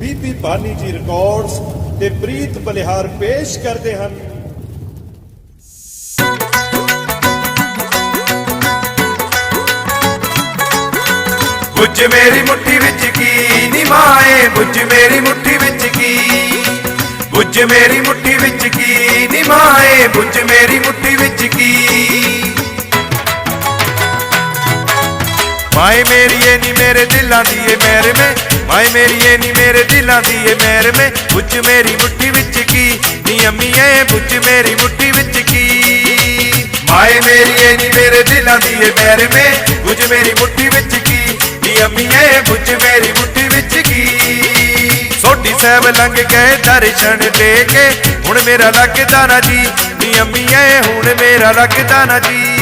ਬੀਬੀ ਬਾਨੀ ਜੀ ਰਿਕਾਰਡਸ ਤੇ ਪ੍ਰੀਤ ਬਲਿਹਾਰ ਪੇਸ਼ ਕਰਦੇ ਹਨ। ਬੁੱਝ ਮੇਰੀ ਮੁੱਠੀ ਵਿੱਚ ਕੀ ਨੀ ਮਾਏ, ਬੁੱਝ ਮੇਰੀ ਮੁੱਠੀ ਵਿੱਚ ਕੀ? ਬੁੱਝ ਮੇਰੀ ਮੁੱਠੀ ਵਿੱਚ ਕੀ ਨੀ ਮਾਏ, ਬੁੱਝ ਮੇਰੀ ਮੁੱਠੀ ਵਿੱਚ ਕੀ? ਮਾਏ ਮੇਰੀਏ ਨੀ ਮੇਰੇ ਦਿਲਾਂ ਦੀ ਏ ਮੇਰੇ ਮੇ ਮਾਏ ਮੇਰੀ ਨੀ ਮੇਰੇ ਦਿਲਾਂ ਦੀ ਏ ਮੇਰੇ ਮੇ ਬੁੱਝ ਮੇਰੀ ਮੁੱਠੀ ਵਿੱਚ ਕੀ? ਨੀ ਅੰਮੀਏ ਬੁੱਝ ਮੇਰੀ ਮੁੱਠੀ ਵਿੱਚ ਕੀ? ਮਾਏ ਮੇਰੀਏ ਏ ਨੀ ਮੇਰੇ ਦਿਲਾਂ ਦੀ ਏ ਮੇਰੇ ਮੇ ਬੁੱਝ ਮੇਰੀ ਮੁੱਠੀ ਵਿੱਚ ਕੀ? ਨੀ ਅੰਮੀਏ ਬੁੱਝ ਮੇਰੀ ਮੁੱਠੀ ਵਿੱਚ ਕੀ? ਸੋਢੀ ਸਾਹਿਬ ਲੰਘ ਗਏ ਦਰਸ਼ਨ ਦੇ ਕੇ ਹੁਣ ਮੇਰਾ ਲੱਗਦਾ ਨਾ ਜੀ। ਨੀ ਅੰਮੀਏ ਹੁਣ ਮੇਰਾ ਲੱਗਦਾ ਨਾ ਜੀ।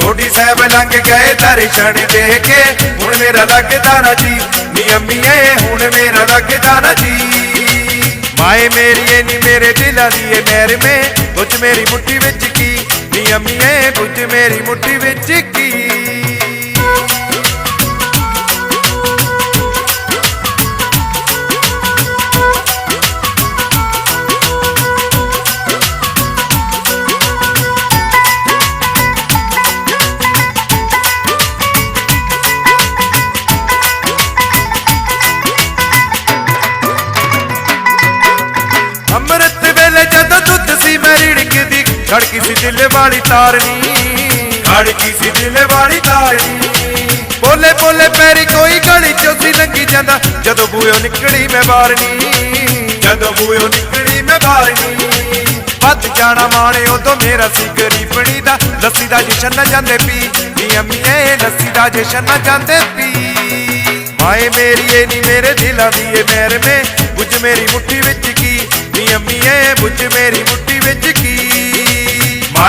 ਸੋਢੀ ਸਾਹਿਬ ਲੰਘ ਗਏ, ਦਰਸ਼ਨ ਦੇ ਕੇ। ਹੁਣ ਮੇਰਾ ਲੱਗਦਾ ਨਾ ਜੀ, ਨੀ ਹੁਣ ਮੇਰਾ ਲੱਗਦਾ ਨਾ ਜੀ। ਮਾਏ ਮੇਰੀਏ ਨੀ ਮੇਰੇ ਦਿਲਾਂ ਦੀ ਏ ਮੇਰੇ ਮੇ ਬੁੱਝ ਮੇਰੀ ਮੁੱਠੀ ਵਿੱਚ ਕੀ, ਨੀ ਅੰਮੀਏ ਬੁੱਝ ਮੇਰੀ ਮੁੱਠੀ ਵਿੱਚ ਕੀ। ਖੜਕੀ ਸੀ ਦਿਲ ਵਾਲੀ ਤਾਰਨੀ। ਖੜਕੀ ਸੀ ਦਿਲ ਵਾਲੀ ਤਾਰਨੀ। ਬੋਲੇ ਬੋਲੇ ਪੈਰੀ ਕੋਈ ਗਲੀ ਚੋਂ ਸੀ ਲੰਗੀ ਜਾਂਦਾ। ਜਦੋਂ ਬੂਹੋਂ ਨਿਕਲੀ ਮੈਂ ਬਾਰਨੀ ਜਦੋਂ ਬੂਹੋਂ ਨਿਕਲੀ ਮੈਂ ਬਾਰਨੀ ਵੱਧ ਜਾਣਾ ਮਾਣੇ ਉਦੋਂ ਮੇਰਾ ਸੀ ਗਰੀਬਣੀ ਦਾ ਲੱਸੀ ਦਾ ਜਸ਼ਨ ਨਾ ਜਾਂਦੇ ਪੀ। ਨੀ ਅੰਮੀਏ ਲੱਸੀ ਦਾ ਜਸ਼ਨ ਨਾ ਜਾਂਦੇ ਪੀ। ਮਾਏ ਮੇਰੀ ਏ ਨੀ ਮੇਰੇ ਦਿਲਾਂ ਦੀ ਏ ਮੇਰੇ ਮੇ ਬੁੱਝ ਮੇਰੀ ਮੁੱਠੀ ਵਿੱਚ ਕੀ? ਨੀ ਅੰਮੀਏ ਬੁੱਝ ਮੇਰੀ ਮੁੱਠੀ ਵਿੱਚ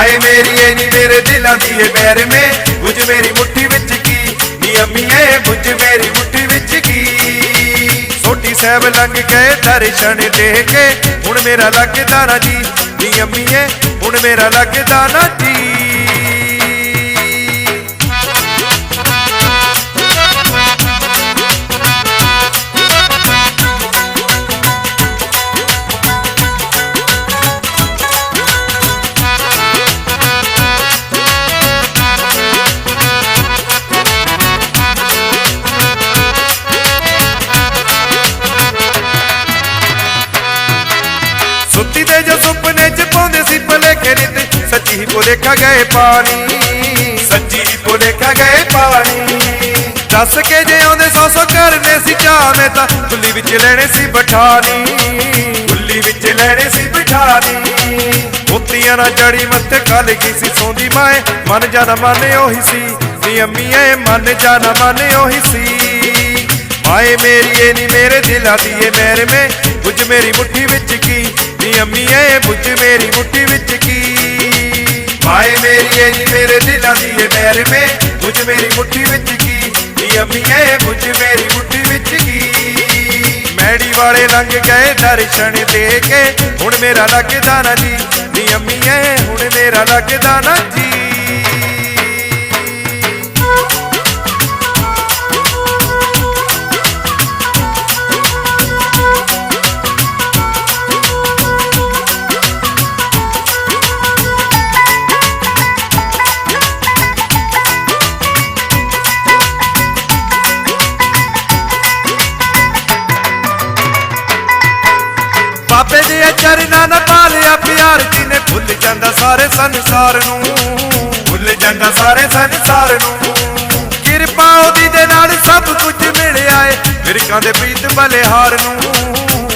ਕੀ ਮੇਰੀ ਏ ਨੀ, ਮੇਰੇ ਦਿਲਾਂ ਦੀ ਏ ਮੇਰੇ ਮੇ ਬੁੱਝ ਮੇਰੀ ਮੁੱਠੀ ਵਿੱਚ ਕੀ? ਨੀ ਅੰਮੀਏ ਬੁੱਝ ਮੇਰੀ ਮੁੱਠੀ ਵਿੱਚ ਕੀ? ਛੋਟੀ ਸਾਹਿਬ ਲੰਘ ਗਏ ਦਰਸ਼ਨ ਦੇ ਕੇ। ਹੁਣ ਮੇਰਾ ਲੱਗਦਾ ਨਾ ਜੀ ਨੀ ਅੰਮੀਏ ਹੁਣ ਮੇਰਾ ਲੱਗਦਾ ਨਾ ਜੀ ਭੁਲੇਖਾ ਗਏ ਪਾਣੀ, ਸੱਚੀ ਹੀ ਗਏ ਪਾਣੀ। ਦੱਸ ਕੇ ਜੇ ਆਉਂਦੇ ਸੌ ਸੌ ਕਰਨੇ ਸੀ ਚਾਵੇਂ ਤਾਂ ਗੁੱਲੀ ਵਿੱਚ ਲੈਣੇ ਸੀ ਬਠਾਣੀ ਗੁੱਲੀ ਵਿੱਚ ਲੈਣੇ ਸੀ ਬਠਾਣੀ। ਮੋਤੀਆਂ ਨਾਲ ਜੜੀ ਮੱਥੇ ਕੱਲ ਗਈ ਸੀ, ਸੌਂਦੀ ਮਾਏ, ਮਨ ਜਾਣਾ ਮਨ ਉਹੀ ਸੀ। ਨੀ ਅੰਮੀਏ, ਮਨ ਜਾਣਾ ਮਨ ਉਹੀ ਸੀ। ਮਾਏ ਮੇਰੀਏ ਨੀ ਮੇਰੇ ਦਿਲਾਂ ਦੀ ਏ ਮੇਰੇ ਮੇ, ਬੁੱਝ ਮੇਰੀ ਮੁੱਠੀ ਵਿੱਚ ਕੀ? ਨੀ ਅੰਮੀਏ, ਬੁੱਝ ਮੇਰੀ ਮੁੱਠੀ ਵਿੱਚ ਕੀ? ਮਾਏ ਮੇਰੀ ਏ ਮੇਰੇ ਦਿਲਾਂ ਦੀ ਏ ਮੇਰੇ ਮੇ। ਬੁੱਝ ਮੇਰੀ ਮੁੱਠੀ ਵਿੱਚ ਕੀ? ਨੀ ਅੰਮੀਏ ਬੁੱਝ ਮੇਰੀ ਮੁੱਠੀ ਵਿੱਚ ਕੀ? ਮੈੜੀ ਵਾਲੇ ਲੰਘ ਗਏ ਦਰਸ਼ਨ ਦੇ ਕੇ। ਹੁਣ ਮੇਰਾ ਲੱਗਦਾ ਨਾ ਜੀ, ਨੀ ਅੰਮੀਏ, ਹੁਣ ਮੇਰਾ ਲੱਗਦਾ ਨਾ ਜੀ। ਬਾਬੇ ਦੇ ਚਰਨਾਂ ਨਾਲ ਪਾਲਿਆ ਪਿਆਰ ਜੀ ਭੁੱਲ ਜਾਂਦਾ ਸਾਰੇ ਸੰਸਾਰ ਨੂੰ। ਭੁੱਲ ਜਾਂਦਾ ਸਾਰੇ ਸੰਸਾਰ ਨੂੰ। ਕਿਰਪਾ ਉਹਦੀ ਦੇ ਨਾਲ ਸਭ ਕੁਝ ਮਿਲਿਆ ਏ। ਫਿਰਕਾਂ ਦੇ ਪ੍ਰੀਤ ਬਲਿਹਾਰ ਨੂੰ।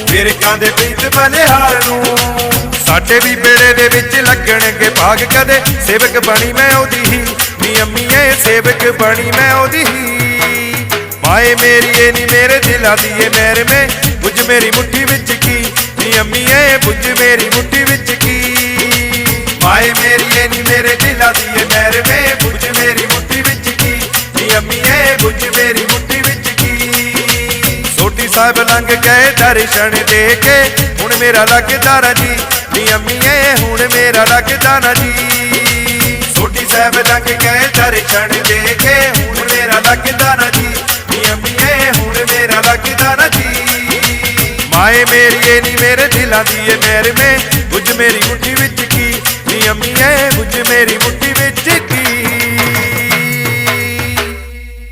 ਫਿਰਕਾਂ ਦੇ ਪ੍ਰੀਤ ਬਲਿਹਾਰ ਨੂੰ। ਸਾਡੇ ਵੀ ਬੇੜੇ ਦੇ ਵਿੱਚ ਲੱਗਣਗੇ ਭਾਗ ਕਦੇ। ਸੇਵਕ ਬਣੀ ਮੈਂ ਉਹਦੀ ਹੀ। ਨੀ ਅੰਮੀਏ ਸੇਵਕ ਬਣੀ ਮੈਂ ਉਹਦੀ ਹੀ। ਮਾਏ ਮੇਰੀ ਏ, ਨੀ ਮੇਰੇ ਦਿਲਾਂ ਦੀ ਏ ਮੇਰੇ ਮੇ। ਬੁੱਝ ਮੇਰੀ ਮੁੱਠੀ ਵਿੱਚ ਕੀ। ਨੀ ਅੰਮੀਏ ਬੁੱਝ ਮੇਰੀ ਮੁੱਠੀ ਵਿੱਚ ਕੀ? ਮਾਏ ਮੇਰੀ ਏ ਨੀ ਮੇਰੇ ਦਿਲਾਂ ਦੀ ਏ ਮੇਰੇ ਮੇ ਬੁੱਝ ਮੇਰੀ ਮੁੱਠੀ ਵਿੱਚ ਕੀ? ਨੀ ਅੰਮੀਏ ਬੁੱਝ ਮੇਰੀ ਮੁੱਠੀ ਵਿੱਚ ਕੀ? ਸੋਢੀ ਸਾਹਿਬ ਲੰਘ ਗਏ ਦਰਸ਼ਨ ਦੇ ਕੇ ਹੁਣ ਮੇਰਾ ਲੱਗਦਾ ਨਾ ਜੀ ਨੀ ਅੰਮੀਏ ਹੁਣ ਮੇਰਾ ਲੱਗਦਾ ਨਾ ਜੀ ਸੋਢੀ ਸਾਹਿਬ ਲੰਘ ਗਏ ਦਰਸ਼ਨ ਦੇ ਕੇ ਮੇਰੀ ਏ ਨਹੀਂ ਮੇਰੇ ਦਿਲਾਂ ਦੀ ਏ ਮੇਰੇ ਮੇ ਬੁਝ ਮੇਰੀ ਮੁੱਠੀ ਵਿੱਚ ਕੀ? ਨੀ ਅੰਮੀ ਏ ਬੁਝ ਮੇਰੀ ਮੁੱਠੀ ਵਿੱਚ ਕੀ?